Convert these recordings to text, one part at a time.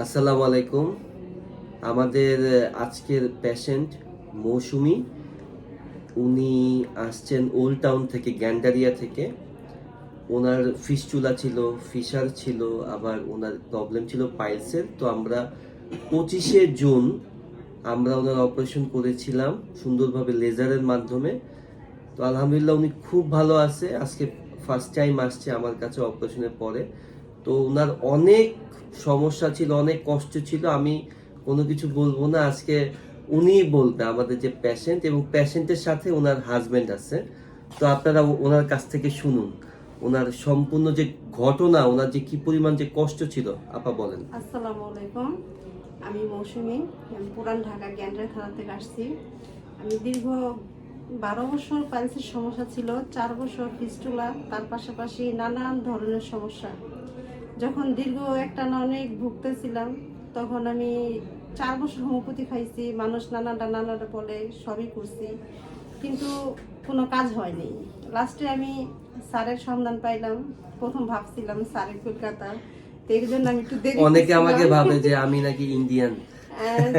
আসসালামু আলাইকুম। আমাদের আজকের পেশেন্ট মৌসুমি। উনি আসছেন ওল্ড টাউন থেকে, গ্যান্ডারিয়া থেকে। ওনার ফিসচুলা ছিল ফিশার ছিল, আবার ওনার প্রবলেম ছিল পাইলসের। তো আমরা পঁচিশে জুন আমরা ওনার অপারেশন করেছিলাম সুন্দরভাবে লেজারের মাধ্যমে। তো আলহামদুলিল্লাহ উনি খুব ভালো আছে। আজকে ফার্স্ট টাইম আসছে আমার কাছে অপারেশনের পরে। তো ওনার অনেক সমস্যা ছিল, অনেক কষ্ট ছিল, আমি কোনো কিছু বলব না। আজকে উনিই বলবে আমাদের যে পেশেন্ট এবং পেশেন্টের সাথে ওনার হাজবেন্ড আছে। তো আপনারা ওনার কাছ থেকে শুনুন, ওনার সম্পূর্ণ যে ঘটনা, ওনার যে কি পরিমাণ যে কষ্ট ছিল, আপা বলেন। আসসালামু আলাইকুম। আমি মৌসুমি, আমি পুরান ঢাকা গ্যান্ডার থানা থেকে আসছি। আমি দীর্ঘ বারো বছর পাইলসের সমস্যা ছিল, চার বছর ফিস্টুলা তার পাশাপাশি নানান ধরনের সমস্যা। যখন দীর্ঘ একটা না অনেক ভুগতেছিলাম তখন আমি চার বছর হোমিওপ্যাথি খাইছি মানুষ নানাটা নানাটা বলে সবই করছি কিন্তু কোনো কাজ হয়নি। লাস্টে আমি স্যারের সন্ধান পাইলাম প্রথম ভাবছিলাম স্যারের কলকাতা তো এর জন্য আমি একটু দেরি অনেকে আমাকে ভাবে যে আমি নাকি ইন্ডিয়ান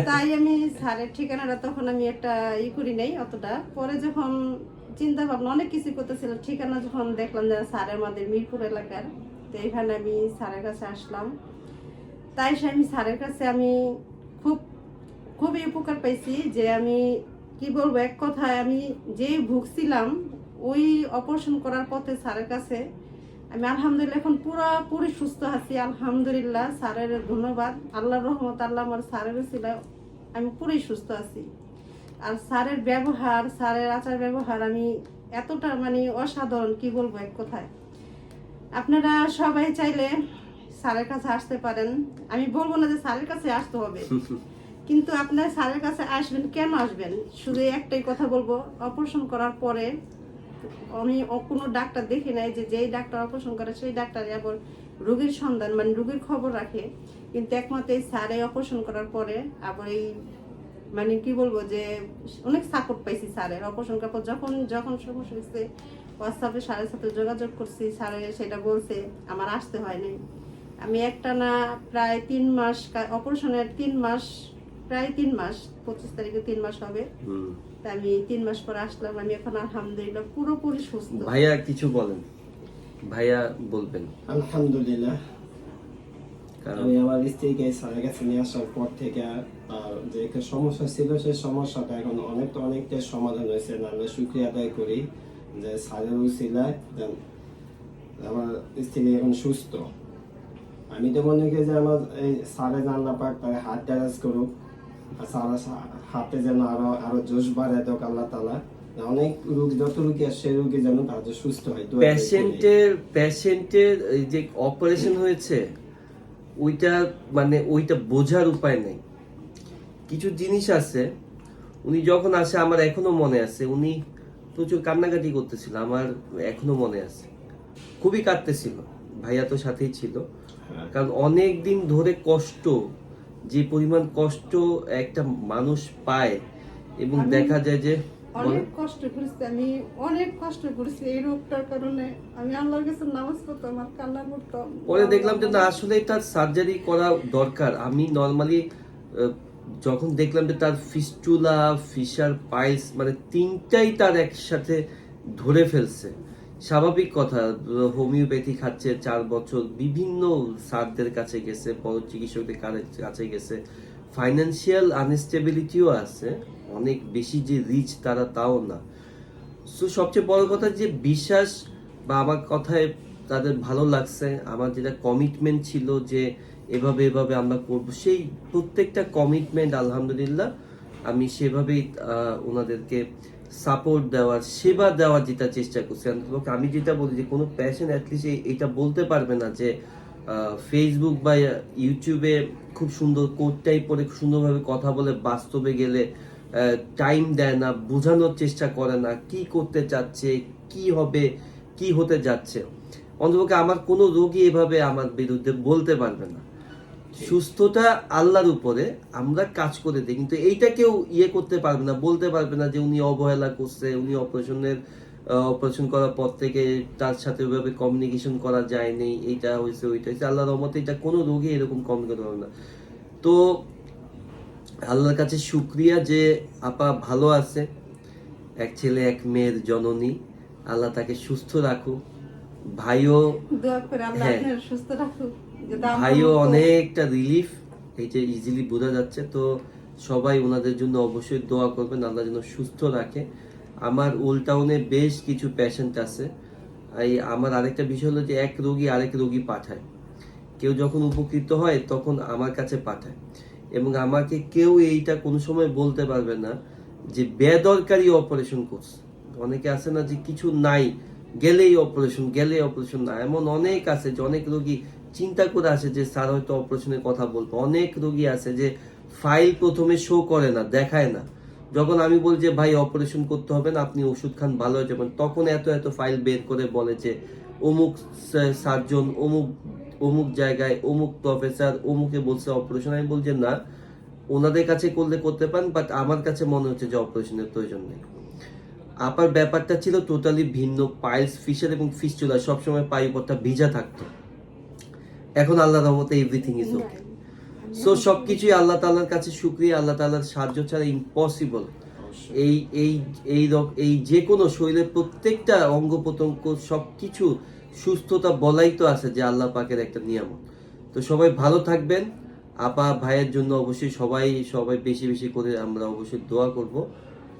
তাই আমি স্যারের ঠিকানাটা তখন আমি একটা ই করি নাই অতটা। পরে যখন চিন্তা ভাবনা অনেক কিছু করতেছিলাম ঠিকানা যখন দেখলাম যে স্যারের আমাদের মিরপুর এলাকার তো এখানে আমি স্যারের কাছে আসলাম। তাই সে আমি স্যারের কাছে আমি খুব, খুবই উপকার পাইছি যে আমি, কি বলব, এক কথায় আমি যে ভুগছিলাম, ওই অপারেশন করার পথে স্যারের কাছে আমি আলহামদুলিল্লাহ এখন পুরোপুরি সুস্থ আছি, আলহামদুলিল্লাহ। স্যারের ধন্যবাদ। আল্লাহ রহমত, আল্লাহ আমার স্যারের ছিল আমি পুরোই সুস্থ আছি। আর স্যারের ব্যবহার, স্যারের আচার ব্যবহার আমি এতটা মানে অসাধারণ, কি বলব, এক কথায়। আপনারা সবাই চাইলে স্যারের কাছে আসতে পারেন। আমি বলব না যে স্যারের কাছে আসতে হবে। কিন্তু আপনার স্যারের কাছে আসবেন কেন আসবেন? শুধু একটাই কথা বলব অপারেশন করার পরে আমি কোনো ডাক্তার দেখি নাই যে যেই ডাক্তার অপারেশন করে সেই ডাক্তার আবার রোগীর সন্ধান মানে রোগীর খবর রাখে। কিন্তু একমাত্র এই স্যারে অপারেশন করার পরে আবার এই মানে কি বলব যে অনেক সাপোর্ট পাইছি স্যারের অপারেশন করার পর যখন যখন সমস্যা হয়েছে হোয়াটসঅ্যাপে স্যারের সাথে যোগাযোগ করছি স্যারে সেটা বলছে আমার আসতে হয়নি আমি একটা না প্রায় তিন মাস অপারেশনের তিন মাস প্রায় তিন মাস পঁচিশ তারিখে তিন মাস হবে। তা আমি তিন মাস পরে আসলাম আমি এখন আলহামদুলিল্লাহ পুরোপুরি সুস্থ। ভাইয়া কিছু বলেন। ভাইয়া বলবেন। আলহামদুলিল্লাহ। কারণ আমি আমার স্ত্রীকে স্যারের কাছে নিয়ে আসার পর থেকে আর যে একটা সমস্যা ছিল সেই সমস্যাটা এখন অনেকটা অনেকটা সমাধান হয়েছে। না আমরা শুক্রিয়া আদায় করি। যে স্যারের উচিলায় আমার স্ত্রী এখন সুস্থ। আমি তো মনে করি যে আমার এই স্যারে জানলা পাক তার হাত টাচ করুক, আর স্যারের সা- হাতে যেন আরও আরও জোশ বাড়ায় দেখ আল্লাহ তালা। অনেক রোগ, যত রোগী আছে সেই রোগী যেন তাদের সুস্থ হয়। পেশেন্টের পেশেন্টের যে অপারেশন হয়েছে, ওইটা মানে ওইটা বোঝার উপায় নেই। কিছু জিনিস আছে, উনি যখন আসে, আমার এখনও মনে আছে, উনি প্রচুর কান্নাকাটি করতেছিল আমার এখনও মনে আছে। খুবই কাঁদতেছিল ভাইয়া তো সাথেই ছিল। হ্যাঁ। কারণ অনেক দিন ধরে কষ্ট যে পরিমাণ কষ্ট একটা মানুষ পায় এবং দেখা যায় যে অনেক কষ্ট করেছি আমি অনেক কষ্ট করেছি এই রোগটার কারণে। আমি আল্লাহর কাছে নামাজ পড়তাম আর কান্না করতাম। পরে দেখলাম যে না আসলে তার সার্জারি করা দরকার। আমি নর্মালি যখন দেখলাম যে তার ফিস্টুলা, ফিশার, পাইলস মানে তিনটাই তার একসাথে ধরে ফেলছে। স্বাভাবিক কথা, হোমিওপ্যাথি খাচ্ছে চার বছর, বিভিন্ন স্যারদের কাছে গেছে বড় চিকিৎসকদের কাছে- কাছে গেছে। ফাইন্যান্সিয়াল আনস্টেবিলিটিও আছে, অনেক বেশি যে রিচ তারা তাও না। সো সবচেয়ে বড় কথা যে বিশ্বাস বা আমার কথায় তাদের ভালো লাগছে। আমার যেটা কমিটমেন্ট ছিল যে এভাবে এভাবে আমরা করব, সেই প্রত্যেকটা কমিটমেন্ট আলহামদুলিল্লাহ, আমি সেভাবেই ওনাদেরকে সাপোর্ট দেওয়ার, সেবা দেওয়ার যেটা চেষ্টা করছি। আমি যেটা বলি যে, কোনো প্যাশন অ্যাটলিস্ট এটা বলতে পারবে না যে ফেসবুক বা ইউটিউবে খুব সুন্দর কোটটাই পরে সুন্দরভাবে কথা বলে, বাস্তবে গেলে টাইম দেয় না, বোঝানোর চেষ্টা করে না, কি করতে চাচ্ছে, কি হবে, কি হতে যাচ্ছে। অন্তপক্ষে আমার কোনো রোগী এভাবে আমার বিরুদ্ধে বলতে পারবে না। সুস্থতা আল্লাহর উপরে আমরা কাজ করে দিই কিন্তু এইটা কেউ ইয়ে করতে পারবে না, বলতে পারবে না যে উনি অবহেলা করছে, উনি অপারেশনের অপারেশন করার পর থেকে তার সাথে ওইভাবে কমিউনিকেশন করা যায়নি, এইটা হয়েছে, ওইটা হয়েছে। আল্লাহর রহমতে এটা কোনো রোগী এরকম কমিউনিকেট পারবে না। তো আল্লাহর কাছে শুক্রিয়া যে আপা ভালো আছে, এক ছেলে, এক মেয়ের জননী। আল্লাহ তাকে সুস্থ রাখুক। ভাইও হ্যাঁ। ভাইও অনেকটা রিলিফ এই যে ইজিলি বোঝা যাচ্ছে তো সবাই ওনাদের জন্য অবশ্যই দোয়া করবেন আল্লাহ যেন সুস্থ রাখে। আমার ওল্ড টাউনে বেশ কিছু পেশেন্ট আছে। এই আমার আরেকটা বিষয় হলো যে এক রোগী আরেক রোগী পাঠায়। কেউ যখন উপকৃত হয় তখন আমার কাছে পাঠায়। এবং আমাকে কেউ এইটা কোনো সময় বলতে পারবে না যে বেদরকারি অপারেশন করছে অনেকে আছে না যে কিছু নাই গেলেই অপারেশন গেলেই অপারেশন না। এমন অনেক আছে যে অনেক রোগী চিন্তা করে আসে যে, স্যার, হয়তো অপারেশনের কথা বলব। অনেক রোগী আছে যে ফাইল প্রথমে শো করে না, দেখায় না। যখন আমি বলি যে, ভাই অপারেশন করতে হবে না, আপনি ওষুধ খান, ভালো হয়ে যাবেন তখন এত এত ফাইল বের করে বলে যে, অমুক সার্জন, অমুক অমুক জায়গায়, অমুক প্রফেসর অমুকে বলছে অপারেশন আমি বলছি না, ওনাদের কাছে করলে করতে পারেন বাট আমার কাছে মনে হচ্ছে যে অপারেশনের প্রয়োজন নেই। আপার ব্যাপারটা ছিল টোটালি ভিন্ন পাইলস ফিশার এবং ফিস্টুলা সবসময় পাইপটা ভিজা থাকতো। এখন আল্লাহ রহমতে এভরিথিং ইজ ওকে সো সবকিছুই আল্লাহ তাআলার কাছে শুকরিয়া আল্লাহ তাআলার সাহায্য ছাড়া ইম্পসিবল এই এই এই রক- এই যে কোনো শরীরের প্রত্যেকটা অঙ্গ প্রত্যঙ্গ সবকিছু সুস্থতা বলাই তো আছে যে আল্লাহ পাকের একটা নিয়ামত। তো সবাই ভালো থাকবেন। আপা ভাইয়ের জন্য অবশ্যই সবাই সবাই বেশি বেশি করে আমরা অবশ্যই দোয়া করব।